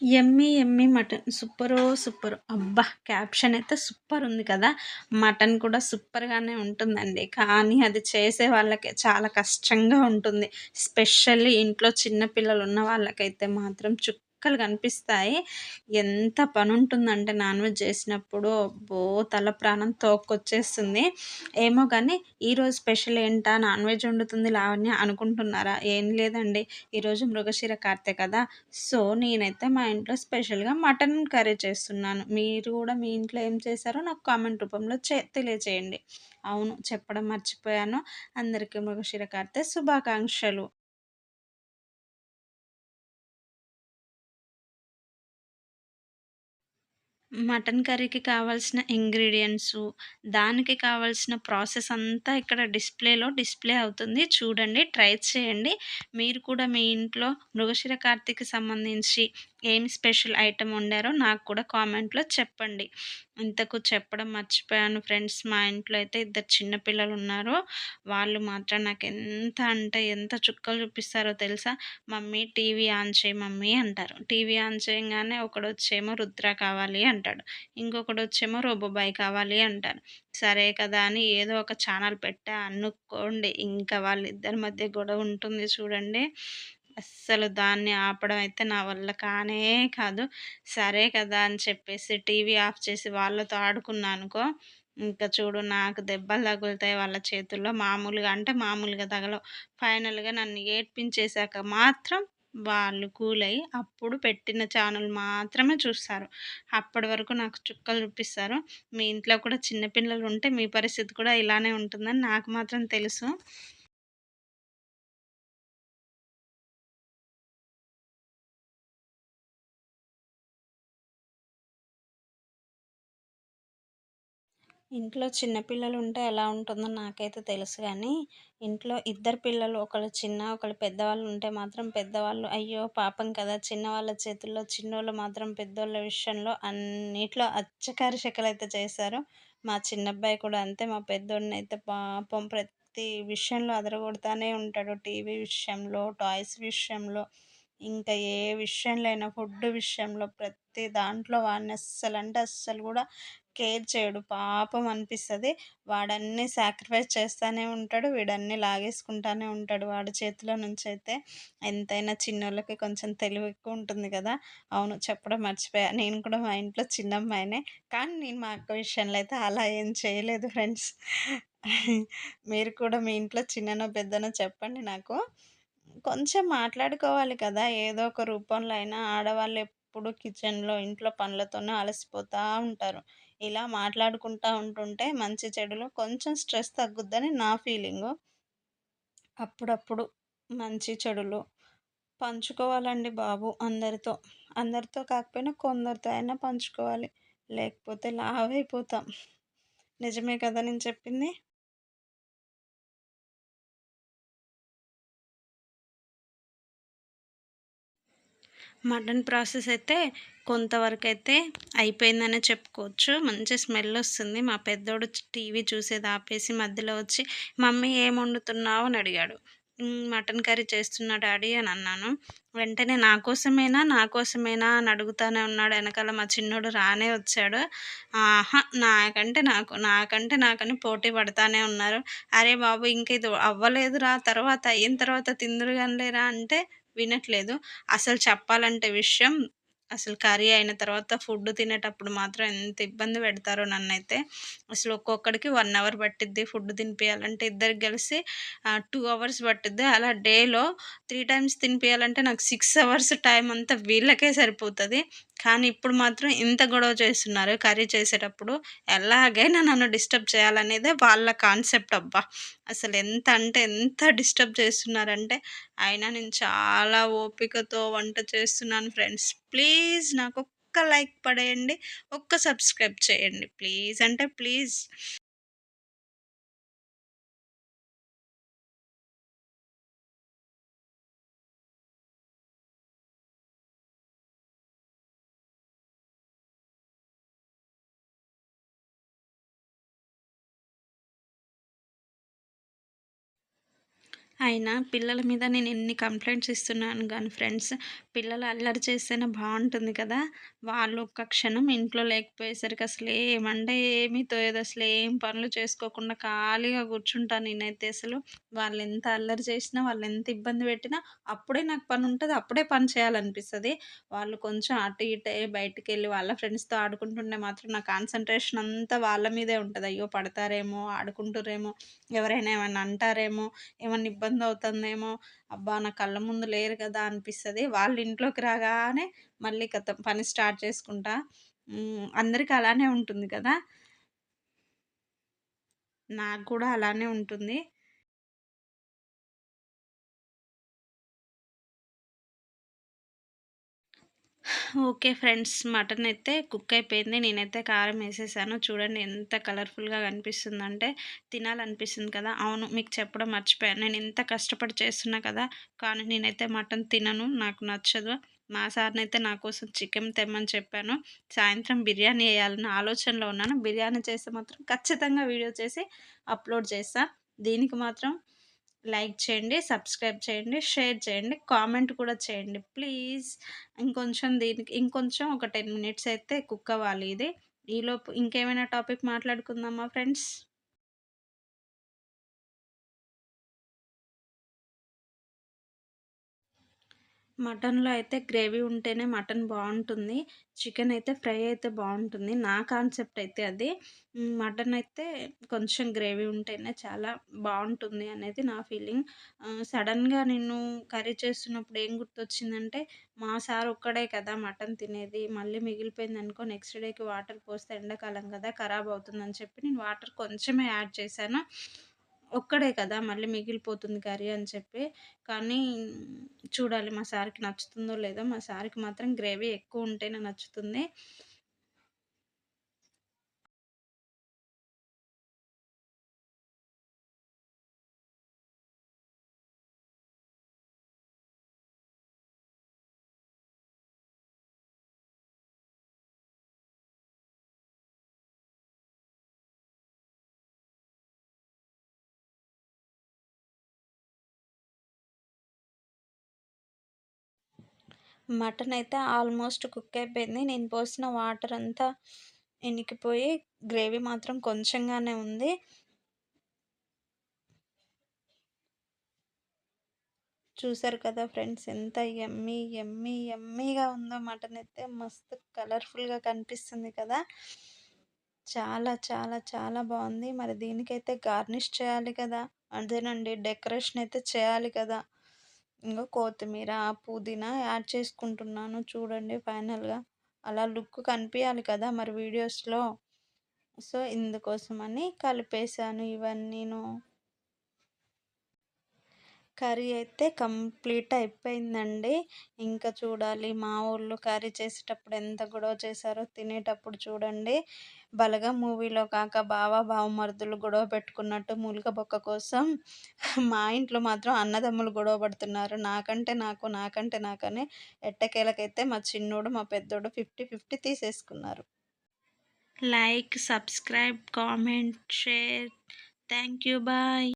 Yummy yummy mutton. సూపరో super. అబ్బా caption అయితే super ఉంది కదా. మటన్ కూడా సూపర్గానే ఉంటుందండి. కానీ అది చేసే వాళ్ళకి చాలా కష్టంగా ఉంటుంది. స్పెషల్లీ ఇంట్లో చిన్న పిల్లలు ఉన్న వాళ్ళకైతే మాత్రం చుక్క చుక్కలు కనిపిస్తాయి. ఎంత పని ఉంటుందంటే నాన్ వెజ్ చేసినప్పుడు బో తల ప్రాణం తోక్కొచ్చేస్తుంది. ఏమో కానీ ఈరోజు స్పెషల్ ఏంటా? నాన్ వెజ్ వండుతుంది లావణ్య అనుకుంటున్నారా? ఏం లేదండి. ఈరోజు మృగశిర కార్తె కదా. సో నేనైతే మా ఇంట్లో స్పెషల్గా మటన్ కర్రీ చేస్తున్నాను. మీరు కూడా మీ ఇంట్లో ఏం చేశారో నాకు కామెంట్ రూపంలో చే తెలియచేయండి. అవును చెప్పడం మర్చిపోయాను. అందరికీ మృగశిర కార్తె శుభాకాంక్షలు. మటన్ కర్రీకి కావాల్సిన ఇంగ్రీడియంట్స్ దానికి కావాల్సిన ప్రాసెస్ అంతా ఇక్కడ డిస్ప్లేలో డిస్ప్లే అవుతుంది. చూడండి ట్రై చేయండి. మీరు కూడా మీ ఇంట్లో మృగశిర కార్తీకి సంబంధించి ఏం స్పెషల్ ఐటెం వండారో నాకు కూడా కామెంట్లో చెప్పండి. ఇంతకు చెప్పడం మర్చిపోయాను ఫ్రెండ్స్. మా ఇంట్లో అయితే ఇద్దరు చిన్నపిల్లలు ఉన్నారు. వాళ్ళు మాత్రం నాకు ఎంత అంటే ఎంత చుక్కలు చూపిస్తారో తెలుసా? మమ్మీ టీవీ ఆన్ చేయి మమ్మీ అంటారు. టీవీ ఆన్ చేయగానే ఒకడు వచ్చేమో రుద్ర కావాలి అంటాడు. ఇంకొకడు వచ్చేమో రోబోబాయ్ కావాలి అంటారు. సరే కదా అని ఏదో ఒక ఛానల్ పెట్టా. అనుకోండి ఇంకా వాళ్ళిద్దరి మధ్య గొడవ ఉంటుంది చూడండి. అస్సలు దాన్ని ఆపడం అయితే నా వల్ల కానే కాదు. సరే కదా అని చెప్పేసి టీవీ ఆఫ్ చేసి వాళ్ళతో ఆడుకున్నానుకో. ఇంకా చూడు నాకు దెబ్బలు తగులుతాయి వాళ్ళ చేతుల్లో మామూలుగా అంటే మామూలుగా తగలవు. ఫైనల్గా నన్ను ఏడ్పించేశాక మాత్రం వాళ్ళు కూలై అప్పుడు పెట్టిన ఛానల్ మాత్రమే చూస్తారు. అప్పటి వరకు నాకు చుక్కలు చూపిస్తారు. మీ ఇంట్లో కూడా చిన్నపిల్లలు ఉంటే మీ పరిస్థితి కూడా ఇలానే ఉంటుందని నాకు మాత్రం తెలుసు. ఇంట్లో చిన్నపిల్లలు ఉంటే ఎలా ఉంటుందో నాకైతే తెలుసు కానీ ఇంట్లో ఇద్దరు పిల్లలు ఒకళ్ళు చిన్న ఒకళ్ళు పెద్దవాళ్ళు ఉంటే మాత్రం పెద్దవాళ్ళు అయ్యో పాపం కదా! చిన్నవాళ్ళ చేతుల్లో చిన్నోళ్ళు మాత్రం పెద్దోళ్ళ విషయంలో అన్నిట్లో అచ్చకారి శకలు అయితే చేశారు. మా చిన్నబ్బాయి కూడా అంతే మా పెద్దోడిని అయితే పాపం ప్రతి విషయంలో అదరగొడతానే ఉంటాడు. టీవీ విషయంలో టాయ్స్ విషయంలో ఇంకా ఏ విషయంలో అయినా ఫుడ్ విషయంలో ప్రతి దాంట్లో వాడిని అస్సలు అంటే అస్సలు కూడా కేర్ చేయడు. పాపం అనిపిస్తుంది. వాడన్నీ సాక్రిఫైస్ చేస్తూనే ఉంటాడు. వీడన్నీ లాగేసుకుంటానే ఉంటాడు. వాడి చేతిలో నుంచి అయితే ఎంతైనా చిన్నోళ్ళకి కొంచెం తెలివి ఎక్కువ ఉంటుంది కదా. అవును చెప్పడం మర్చిపోయా. నేను కూడా మా ఇంట్లో చిన్న అమ్మాయినే కానీ నేను మా అక్క విషయంలో అయితే అలా ఏం చేయలేదు ఫ్రెండ్స్. మీరు కూడా మీ ఇంట్లో చిన్ననో పెద్దనో చెప్పండి నాకు. కొంచెం మాట్లాడుకోవాలి కదా. ఏదో ఒక రూపంలో అయినా ఆడవాళ్ళు ఎప్పుడు కిచెన్లో ఇంట్లో పనులతోనే అలసిపోతూ ఉంటారు. ఇలా మాట్లాడుకుంటూ ఉంటుంటే మంచి చెడులు కొంచెం స్ట్రెస్ తగ్గుద్దని నా ఫీలింగు. అప్పుడప్పుడు మంచి చెడులు పంచుకోవాలండి బాబు అందరితో. అందరితో కాకపోయినా కొందరితో అయినా పంచుకోవాలి. లేకపోతే లావ్ అయిపోతాం నిజమే కదా నేను చెప్పింది? మటన్ ప్రాసెస్ అయితే కొంతవరకు అయితే అయిపోయిందనే చెప్పుకోవచ్చు. మంచి స్మెల్ వస్తుంది. మా పెద్దోడు టీవీ చూసేది ఆపేసి మధ్యలో వచ్చి మమ్మీ ఏం వండుతున్నావు? అని అడిగాడు. మటన్ కర్రీ చేస్తున్నా డాడీ అని అన్నాను. వెంటనే నా కోసమేనా? నా కోసమేనా? అని అడుగుతానే ఉన్నాడు. వెనకాల మా చిన్నోడు రానే వచ్చాడు. ఆహా నాకంటే నాకు నాకంటే నాకని పోటీ పడతానే ఉన్నారు. అరే బాబు ఇంక ఇది అవ్వలేదురా. తర్వాత అయిన తర్వాత తిందురు లేరా అంటే వినట్లేదు. అసలు చెప్పాలంటే విషయం అసలు కర్రీ అయిన తర్వాత ఫుడ్ తినేటప్పుడు మాత్రం ఎంత ఇబ్బంది పెడతారో నన్నైతే. అసలు ఒక్కొక్కడికి వన్ అవర్ పట్టిద్ది ఫుడ్ తినిపించాలంటే ఇద్దరికి కలిసి టూ అవర్స్ పట్టిద్ది. అలా డేలో త్రీ టైమ్స్ తినిపించాలంటే నాకు సిక్స్ అవర్స్ టైం అంతా వీళ్ళకే సరిపోతుంది. కానీ ఇప్పుడు మాత్రం ఇంత గొడవ చేస్తున్నారు కర్రీ చేసేటప్పుడు ఎలాగైనా నన్ను డిస్టర్బ్ చేయాలనేదే వాళ్ళ కాన్సెప్ట్ అబ్బా. అసలు ఎంత అంటే ఎంత డిస్టర్బ్ చేస్తున్నారంటే అయినా నేను చాలా ఓపికతో వంట చేస్తున్నాను ఫ్రెండ్స్. ప్లీజ్ నాకు ఒక్క లైక్ పడేయండి ఒక్క సబ్స్క్రైబ్ చేయండి ప్లీజ్. అంటే ప్లీజ్. అయినా పిల్లల మీద నేను ఎన్ని కంప్లైంట్స్ ఇస్తున్నాను కానీ ఫ్రెండ్స్ పిల్లలు అల్లరి చేస్తేనే బాగుంటుంది కదా! వాళ్ళు ఒక్క క్షణం ఇంట్లో లేకపోయేసరికి అసలు ఏమంటే ఏమీ తోయదు. అసలు ఏం పనులు చేసుకోకుండా ఖాళీగా కూర్చుంటాను నేనైతే అసలు. వాళ్ళు ఎంత అల్లరి చేసినా వాళ్ళు ఎంత ఇబ్బంది పెట్టినా అప్పుడే నాకు పని ఉంటుంది. అప్పుడే పని చేయాలనిపిస్తుంది. వాళ్ళు కొంచెం అటు ఇటు బయటికి వెళ్ళి వాళ్ళ ఫ్రెండ్స్తో ఆడుకుంటుంటే మాత్రం నా కాన్సన్ట్రేషన్ అంతా వాళ్ళ మీదే ఉంటుంది. అయ్యో పడతారేమో ఆడుకుంటారేమో ఎవరైనా ఏమైనా అంటారేమో ఏమైనా ఇబ్బంది అవుతుందేమో అబ్బా! నా కళ్ళ ముందు లేరు కదా! అనిపిస్తుంది. వాళ్ళ ఇంట్లోకి రాగానే మళ్ళీ కథ పని స్టార్ట్ చేసుకుంటా. అందరికీ అలానే ఉంటుంది కదా! నాకు కూడా అలానే ఉంటుంది. ఓకే ఫ్రెండ్స్ మటన్ అయితే కుక్ అయిపోయింది నేనైతే కారం వేసేసాను. చూడండి ఎంత కలర్ఫుల్గా కనిపిస్తుందంటే తినాలనిపిస్తుంది కదా. అవును మీకు చెప్పడం మర్చిపోయాను. నేను ఎంత కష్టపడి చేస్తున్నా కదా కానీ నేనైతే మటన్ తినను నాకు నచ్చదు. మా సార్ని అయితే నా కోసం చికెన్ తెమ్మని చెప్పాను. సాయంత్రం బిర్యానీ వేయాలని ఆలోచనలో ఉన్నాను. బిర్యానీ చేస్తే మాత్రం ఖచ్చితంగా వీడియో చేసి అప్లోడ్ చేస్తాను దీనికి మాత్రం లైక్ చేయండి సబ్స్క్రైబ్ చేయండి షేర్ చేయండి కామెంట్ కూడా చేయండి. ప్లీజ్. ఇంకొంచెం దీనికి ఇంకొంచెం ఒక టెన్ మినిట్స్ అయితే కుక్ అవ్వాలి ఇది. ఈలోపు ఇంకేమైనా టాపిక్ మాట్లాడుకుందామా ఫ్రెండ్స్? మటన్లో అయితే గ్రేవీ ఉంటేనే మటన్ బాగుంటుంది చికెన్ అయితే ఫ్రై అయితే బాగుంటుంది నా కాన్సెప్ట్ అయితే అది. మటన్ అయితే కొంచెం గ్రేవీ ఉంటేనే చాలా బాగుంటుంది అనేది నా ఫీలింగ్. సడన్గా నేను కర్రీ చేస్తున్నప్పుడు ఏం గుర్తొచ్చిందంటే మా సార్ ఒక్కడే కదా మటన్ తినేది. మళ్ళీ మిగిలిపోయింది అనుకో నెక్స్ట్ డేకి వాటర్ పోస్తే ఎండాకాలం కదా ఖరాబ్ అవుతుందని చెప్పి నేను వాటర్ కొంచెమే యాడ్ చేశాను. ఒక్కడే కదా! మళ్ళీ మిగిలిపోతుంది కర్రీ అని చెప్పి. కానీ చూడాలి మా సార్కి నచ్చుతుందో లేదో. మా సార్కి మాత్రం గ్రేవీ ఎక్కువ ఉంటేనే నచ్చుతుంది. మటన్ అయితే ఆల్మోస్ట్ కుక్ అయిపోయింది నేను పోసిన వాటర్ అంతా ఇనికిపోయి గ్రేవీ మాత్రం కొంచెంగానే ఉంది. చూసారు కదా ఫ్రెండ్స్ ఎంత ఎమ్మీ ఎమ్మీ ఎమ్మీగా ఉందో మటన్ అయితే మస్తు కలర్ఫుల్గా కనిపిస్తుంది కదా. చాలా చాలా చాలా బాగుంది. మరి దీనికైతే గార్నిష్ చేయాలి కదా. అదేనండి డెకరేషన్ అయితే చేయాలి కదా. ఇంకా కొత్తిమీర పుదీనా యాడ్ చేసుకుంటున్నాను చూడండి ఫైనల్గా. అలా లుక్ కనిపించాలి కదా మరి వీడియోస్లో. సో ఇందుకోసమని కలిపేసాను ఇవన్నీను. కర్రీ అయితే కంప్లీట్ అయిపోయిందండి. ఇంకా చూడాలి మా ఊళ్ళో కర్రీ చేసేటప్పుడు ఎంత గొడవ చేశారో తినేటప్పుడు చూడండి. బలగా మూవీలో కాక బావ బావమరుదులు గొడవ పెట్టుకున్నట్టు మూలిక బొక్క కోసం మా ఇంట్లో మాత్రం అన్నదమ్ములు గొడవ పడుతున్నారు. నాకంటే నాకు నాకంటే నాకని ఎట్టకేలకైతే మా చిన్నోడు మా పెద్దోడు ఫిఫ్టీ ఫిఫ్టీ తీసేసుకున్నారు. Like subscribe comment share. Thank you bye.